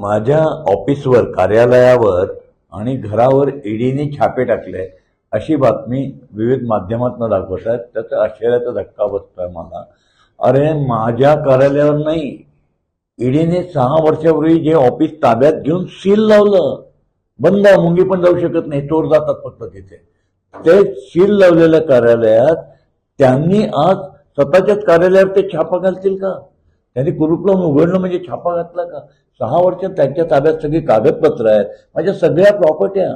माझ्या ऑफिसवर कार्यालयावर आणि घरावर ईडीने छापे टाकले अशी बातमी विविध माध्यमातून दाखवत आहेत त्याचा आश्चर्याचा धक्का बसतोय मला. अरे माझ्या कार्यालयावर नाही. ईडीने सहा वर्षापूर्वी जे ऑफिस ताब्यात घेऊन सील लावलं. बंद मुंगी पण जाऊ शकत नाही. चोर जातात फक्त तिथे. ते सील लावलेल्या कार्यालयात त्यांनी आज स्वतःच्याच कार्यालयावर ते छापा घालतील का? त्यांनी कुलूप लावून उघडलं म्हणजे छापा घातला का? सहा वर्ष त्यांच्या ताब्यात सगळी कागदपत्र आहेत. माझ्या सगळ्या प्रॉपर्ट्या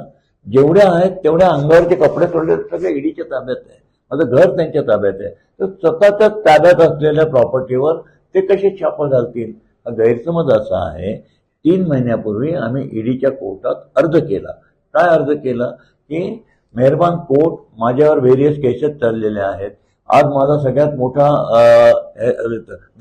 जेवढ्या आहेत तेवढ्या अंगावरचे कपडे सोडले सगळ्या ईडीच्या ताब्यात आहे माझं घर त्यांच्या ताब्यात आहे. तर स्वतःच्याच ताब्यात असलेल्या प्रॉपर्टीवर ते कसे छापा घालतील? हा गैरसमज असा आहे. तीन महिन्यापूर्वी आम्ही ईडीच्या कोर्टात अर्ज केला. काय अर्ज केला? की मेहरबान कोर्ट माझ्यावर व्हेरियस केसेस चाललेल्या आहेत. आज माझा सगळ्यात मोठा हे,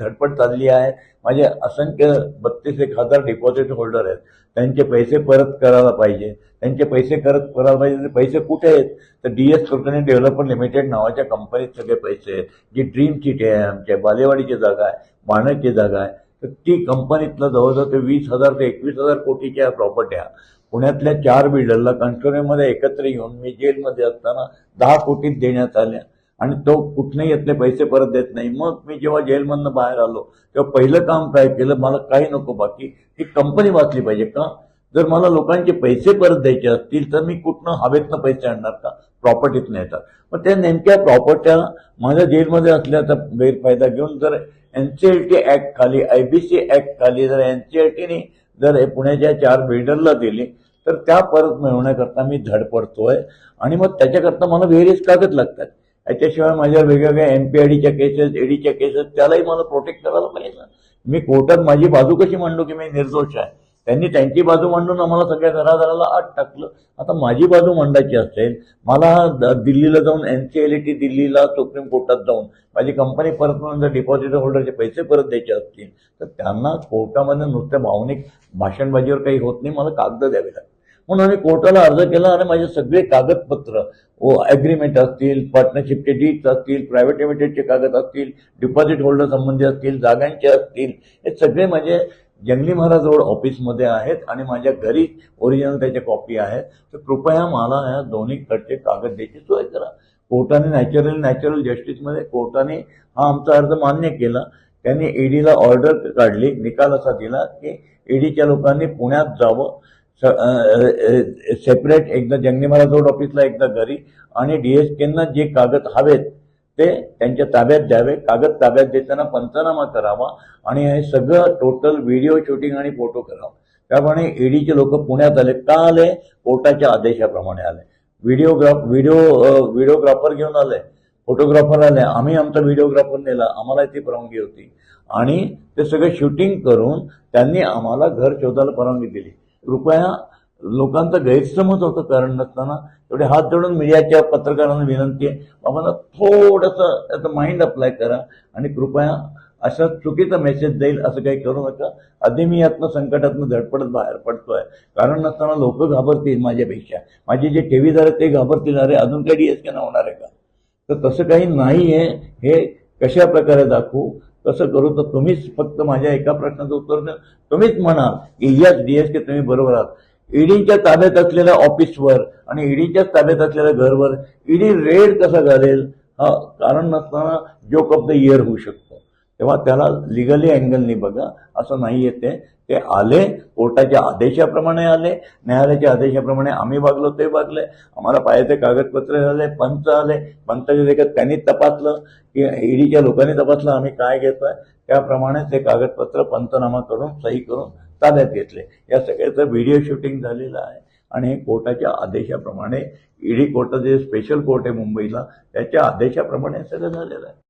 धडपड चालली आहे. माझे असंख्य बत्तीस एक हजार डिपॉझिट होल्डर आहेत. त्यांचे पैसे परत करायला पाहिजे. त्यांचे पैसे परत करायला पाहिजे. ते पैसे कुठे आहेत? तर D S Kulkarni developer limited नावाच्या कंपनीत सगळे पैसे आहेत. जी ड्रीम सिटी आहे आमच्या बालेवाडीची जागा आहे माणकची जागा आहे. तर ती कंपनीतलं जवळजवळ ते वीस हजार ते एकवीस हजार कोटीच्या प्रॉपर्ट्या पुण्यातल्या चार बिल्डरला कन्स्ट्रक्शनमध्ये एकत्र येऊन मी जेलमध्ये असताना दहा कोटीत देण्यात आल्या. आणि तो कुठल्याही यातले पैसे परत देत नाही. मग मी जेव्हा जेलमधनं बाहेर आलो तेव्हा पहिलं काम काय केलं? मला काही नको बाकी. ही कंपनी वाचली पाहिजे का? जर मला लोकांचे पैसे परत द्यायचे असतील तर मी कुठनं हवेतनं पैसे आणणार का? प्रॉपर्टीतनं येतात. मग त्या नेमक्या प्रॉपर्ट्या माझ्या जेलमध्ये असल्याचा गैरफायदा घेऊन जर N C L T act खाली आय बी सी ऍक्ट खाली जर एन सी एल टीने जर हे पुण्याच्या चार बिल्डरला दिली तर त्या परत मिळवण्याकरता मी धडपडतोय. आणि मग त्याच्याकरता मला व्हेरियस कागद लागतात. याच्याशिवाय माझ्या वेगवेगळ्या एम पी आय डीच्या केसेस ईडीच्या केसेस त्यालाही मला प्रोटेक्ट करायला पाहिजे. ना मी कोर्टात माझी बाजू कशी मांडू की मी निर्दोष आहे? त्यांनी त्यांची बाजू मांडून आम्हाला सगळ्या घरादाराला आत टाकलं. आता माझी बाजू मांडायची असेल मला दिल्लीला जाऊन एन सी एल टी दिल्लीला सुप्रीम कोर्टात जाऊन माझी कंपनी परत म्हणून जर डिपॉझिट होल्डरचे पैसे परत द्यायचे असतील तर त्यांना कोर्टामध्ये नुसत्या भावनिक भाषणबाजीवर काही होत नाही मला कागद द्यावे लागतात म्हणून आम्ही कोर्टाला अर्ज केला आणि माझे सगळे कागदपत्र ओ ॲग्रीमेंट असतील पार्टनरशिपचे डीट्स असतील प्रायव्हेट लिमिटेडचे कागद असतील डिपॉझिट होल्डर संबंधी असतील जागांचे असतील हे सगळे माझे जंगली महाराज रोड ऑफिसमध्ये आहेत आणि माझ्या घरी ओरिजिनल त्याच्या कॉपी आहेत. तर कृपया मला ह्या दोन्हीकडचे कागद द्यायची सोय करा. कोर्टाने नॅचरल नॅचरल जस्टिसमध्ये कोर्टाने हा आमचा अर्ज मान्य केला. त्यांनी ईडीला ऑर्डर काढली निकाल असा दिला की ईडीच्या लोकांनी पुण्यात जावं. सेपरेट एकदा जंगली महाराज रोड ऑफिसला एकदा घरी आणि डीएसकेंना जे कागद हवेत ते त्यांच्या ताब्यात द्यावे. कागद ताब्यात देताना पंचनामा करावा आणि हे सगळं टोटल व्हिडिओ शूटिंग आणि फोटो करावा. त्याप्रमाणे ईडीचे लोक पुण्यात आले. का आले? कोर्टाच्या आदेशाप्रमाणे आले. व्हिडिओग्राफ व्हिडिओ व्हिडिओग्राफर घेऊन आले. फोटोग्राफर आले. आम्ही आमचा व्हिडिओग्राफर नेला. आम्हाला ती परवानगी होती. आणि ते सगळं शूटिंग करून त्यांनी आम्हाला घर शोधायला परवानगी दिली. कृपया लोकांचा गैरसमज होतं कारण नसताना. एवढे हात जोडून मीडियाच्या पत्रकारांना विनंती आहे. आम्हाला थोडंसं त्याचं माइंड अप्लाय करा आणि कृपया अशा चुकीचा मेसेज जाईल असं काही करू नका. आधी मी यातनं संकटातनं धडपडत बाहेर पडतोय. कारण नसताना लोक घाबरतील माझ्यापेक्षा. माझे जे ठेवीदार आहेत ते घाबरतील. अरे अजून काही डीएसके ना होणार आहे का? तर तसं काही नाही आहे हे कशा प्रकारे दाखवू? कसं करू? तर तुम्हीच फक्त माझ्या एका प्रश्नाचं उत्तर द्या. तुम्हीच म्हणा की यस डीएसके तुम्ही बरोबर आहात. ईडीच्या ताब्यात असलेल्या ऑफिसवर आणि ईडीच्याच ताब्यात असलेल्या घरवर ईडी रेड कसा घालेल? हा कारण नसताना जोक ऑफ द इयर होऊ शकतो. तेव्हा त्याला लिगली अँगलनी बघा असं नाही येते. ते आले कोर्टाच्या आदेशाप्रमाणे आले न्यायालयाच्या आदेशाप्रमाणे आम्ही वागलो ते वागले आम्हाला पाहिजे ते कागदपत्र झाले पंच आले. पंचाच्या देखत त्यांनी तपासलं की ईडीच्या लोकांनी तपासलं आम्ही काय घेतोय. त्याप्रमाणे ते कागदपत्र पंचनामा करून सही करून ताब्यात घेतले. या सगळ्याचं व्हिडिओ शूटिंग झालेलं आहे. आणि हे कोर्टाच्या आदेशाप्रमाणे ईडी कोर्टाचे स्पेशल कोर्ट आहे मुंबईला त्याच्या आदेशाप्रमाणे हे सगळं झालेलं आहे.